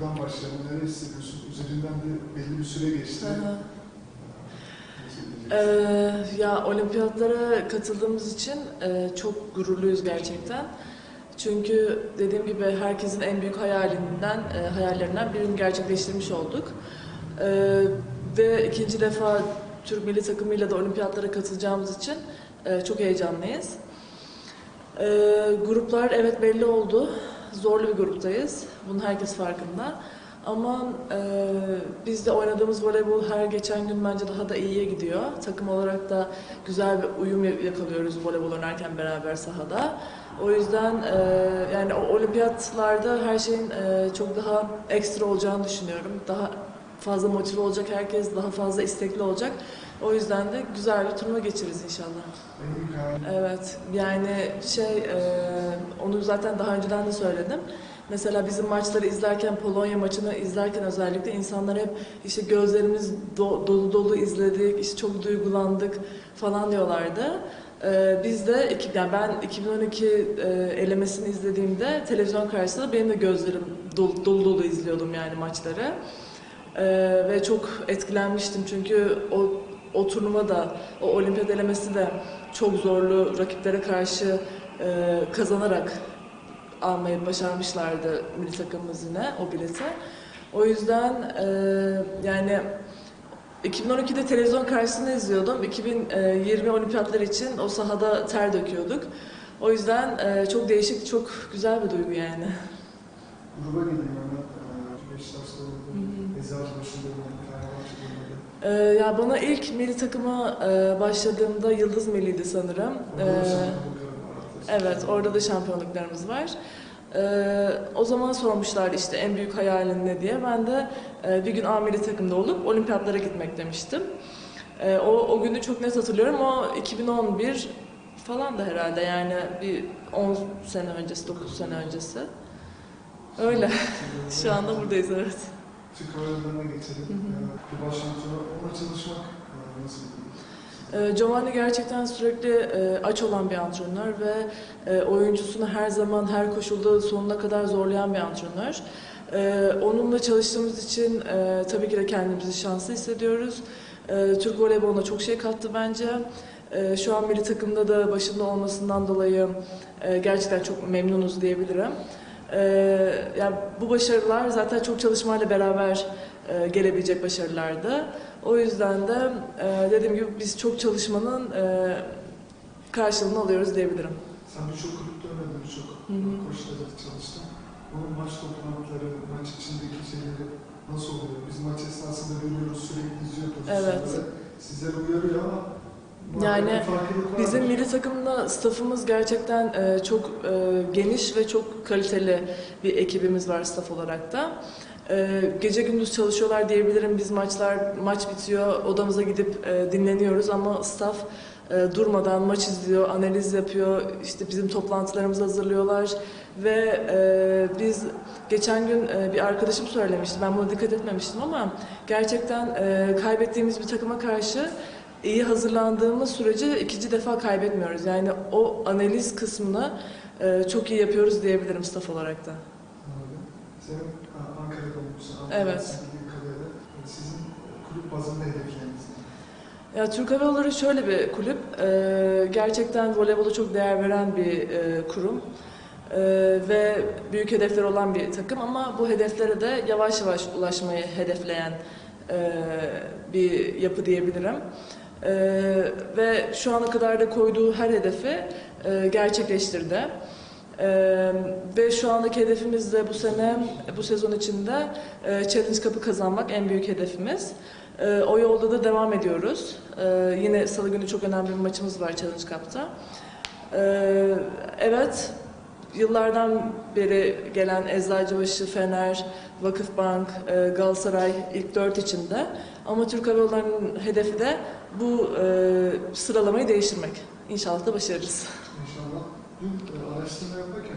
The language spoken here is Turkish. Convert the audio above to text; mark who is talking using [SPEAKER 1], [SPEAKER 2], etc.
[SPEAKER 1] buradan başlayalım. Neler hissediyorsun? Üzerinden de belli bir süre geçti. Nasıl
[SPEAKER 2] Ee, ya olimpiyatlara katıldığımız için e, çok gururluyuz gerçekten. Çünkü dediğim gibi herkesin en büyük hayalinden, e, hayallerinden birini gerçekleştirmiş olduk. Ee, ve ikinci defa Türk milli takımıyla da olimpiyatlara katılacağımız için e, çok heyecanlıyız. Ee, gruplar evet belli oldu. Zorlu bir gruptayız. Bunun herkes farkında. Ama e, biz de oynadığımız voleybol her geçen gün bence daha da iyiye gidiyor. Takım olarak da güzel bir uyum yakalıyoruz voleybol oynarken beraber sahada. O yüzden e, yani o olimpiyatlarda her şeyin e, çok daha ekstra olacağını düşünüyorum. Daha fazla motive olacak herkes, daha fazla istekli olacak. O yüzden de güzel bir turnuva geçiririz inşallah. Evet, yani şey, e, onu zaten daha önceden de söyledim. Mesela bizim maçları izlerken, Polonya maçını izlerken özellikle insanlar hep işte gözlerimiz do- dolu dolu izledik, işte çok duygulandık falan diyorlardı. E, biz de, iki- yani ben 2012 e, elemesini izlediğimde televizyon karşısında benim de gözlerim dolu, dolu izliyordum yani maçları. E, ve çok etkilenmiştim çünkü o o turnuva da, o olimpiyat elemesi de çok zorlu rakiplere karşı e, kazanarak almayı başarmışlardı milli takımımız yine o bileti. O yüzden e, yani 2012'de televizyon karşısında izliyordum. 2020 olimpiyatlar için o sahada ter döküyorduk. O yüzden e, çok değişik, çok güzel bir duygu yani.
[SPEAKER 1] Gruba hemen. Ee, Beşiktaş'ta oynadı. Eczacıbaşı'nda oynadı. Fenerbahçe'de oynadı.
[SPEAKER 2] E, ya bana ilk milli takıma e, başladığımda Yıldız Milli'ydi sanırım.
[SPEAKER 1] Orada
[SPEAKER 2] E,
[SPEAKER 1] var.
[SPEAKER 2] Evet, orada da şampiyonluklarımız var. Ee, o zaman sormuşlar işte en büyük hayalin ne diye. Ben de e, bir gün A milli takımda olup olimpiyatlara gitmek demiştim. Ee, o, o günü çok net hatırlıyorum. O 2011 falan da herhalde yani bir 10 sene öncesi, 9 sene öncesi. Öyle. Şu anda buradayız evet.
[SPEAKER 1] Oyunlarına geçelim.
[SPEAKER 2] Hı hı.
[SPEAKER 1] Ee, sonra onunla çalışmak e, nasıl
[SPEAKER 2] Ee, Giovanni gerçekten sürekli e, aç olan bir antrenör ve e, oyuncusunu her zaman her koşulda sonuna kadar zorlayan bir antrenör. Ee, Onunla çalıştığımız için e, tabii ki de kendimizi şanslı hissediyoruz. Ee, Türk voleyboluna çok şey kattı bence. Şu an milli takımda da başında olmasından dolayı e, gerçekten çok memnunuz diyebilirim. Ee, Yani bu başarılar zaten çok çalışmayla beraber e, gelebilecek başarılardı. O yüzden de e, dediğim gibi biz çok çalışmanın e, karşılığını alıyoruz diyebilirim.
[SPEAKER 1] Sen birçok kulüpte oynadın, birçok koçlarda çalıştın. Bu maç toplantıları, maç içindeki şeyleri nasıl oluyor? Biz maç esnasında görüyoruz, sürekli izliyoruz.
[SPEAKER 2] Evet.
[SPEAKER 1] Sizlere uyarıyor ama
[SPEAKER 2] Yani. Bizim milli takımda staffımız gerçekten e, çok e, geniş ve çok kaliteli bir ekibimiz var staff olarak da. E, gece gündüz çalışıyorlar diyebilirim. Biz maçlar maç bitiyor, odamıza gidip e, dinleniyoruz ama staff e, durmadan maç izliyor, analiz yapıyor. İşte bizim toplantılarımızı hazırlıyorlar ve e, biz geçen gün e, bir arkadaşım söylemişti. Ben buna dikkat etmemiştim ama gerçekten e, kaybettiğimiz bir takıma karşı iyi hazırlandığımız sürece ikinci defa kaybetmiyoruz. Yani o analiz kısmını e, çok iyi yapıyoruz diyebilirim staff olarak da.
[SPEAKER 1] Anladım. Sen ha, Ankara'da olmuşsun.
[SPEAKER 2] Evet.
[SPEAKER 1] Ankara'da kadarıyla. Sizin kulüp bazında hedefleriniz?
[SPEAKER 2] Ya Türk Hava Yolları şöyle bir kulüp. e, gerçekten voleybola çok değer veren bir e, kurum. E, ve büyük hedefler olan bir takım ama bu hedeflere de yavaş yavaş ulaşmayı hedefleyen e, bir yapı diyebilirim. E, ve şu ana kadar da koyduğu her hedefi e, gerçekleştirdi. Ee, ve şu andaki hedefimiz de bu sene, bu sezon içinde e, Challenge Cup'ı kazanmak en büyük hedefimiz. Ee, o yolda da devam ediyoruz. Ee, yine Salı günü çok önemli bir maçımız var Challenge Cup'ta. Ee, evet, yıllardan beri gelen Eczacıbaşı, Fener, Vakıfbank, e, Galatasaray ilk dört içinde. Ama Türk Hava Yolları'nın hedefi de bu e, sıralamayı değiştirmek. İnşallah da başarırız.
[SPEAKER 1] İnşallah. Dün e, araştırma yaparken